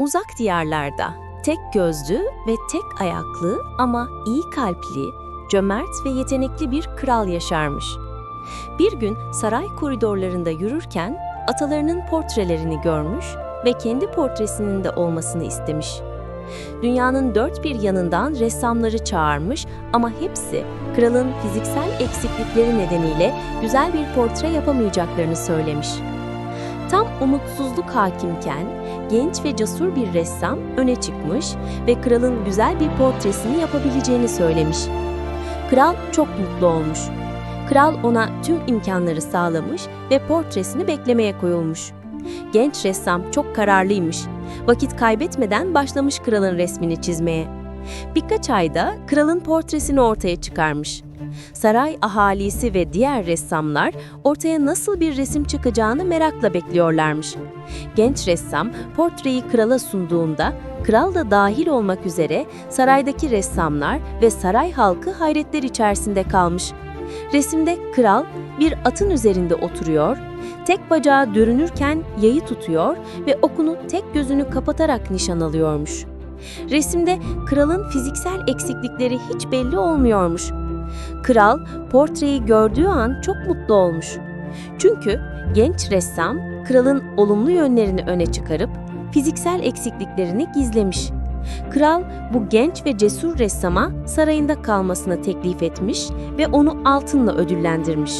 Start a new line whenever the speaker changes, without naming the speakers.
Uzak diyarlarda tek gözlü ve tek ayaklı ama iyi kalpli, cömert ve yetenekli bir kral yaşarmış. Bir gün saray koridorlarında yürürken atalarının portrelerini görmüş ve kendi portresinin de olmasını istemiş. Dünyanın dört bir yanından ressamları çağırmış ama hepsi kralın fiziksel eksiklikleri nedeniyle güzel bir portre yapamayacaklarını söylemiş. Tam umutsuzluk hakimken genç ve cesur bir ressam öne çıkmış ve kralın güzel bir portresini yapabileceğini söylemiş. Kral çok mutlu olmuş. Kral ona tüm imkanları sağlamış ve portresini beklemeye koyulmuş. Genç ressam çok kararlıymış. Vakit kaybetmeden başlamış kralın resmini çizmeye. Birkaç ayda kralın portresini ortaya çıkarmış. Saray ahalisi ve diğer ressamlar ortaya nasıl bir resim çıkacağını merakla bekliyorlarmış. Genç ressam portreyi krala sunduğunda kral da dahil olmak üzere saraydaki ressamlar ve saray halkı hayretler içerisinde kalmış. Resimde kral bir atın üzerinde oturuyor, tek bacağı dürünürken yayı tutuyor ve okunu tek gözünü kapatarak nişan alıyormuş. Resimde kralın fiziksel eksiklikleri hiç belli olmuyormuş. Kral portreyi gördüğü an çok mutlu olmuş. Çünkü genç ressam kralın olumlu yönlerini öne çıkarıp fiziksel eksikliklerini gizlemiş. Kral bu genç ve cesur ressama sarayında kalmasını teklif etmiş ve onu altınla ödüllendirmiş.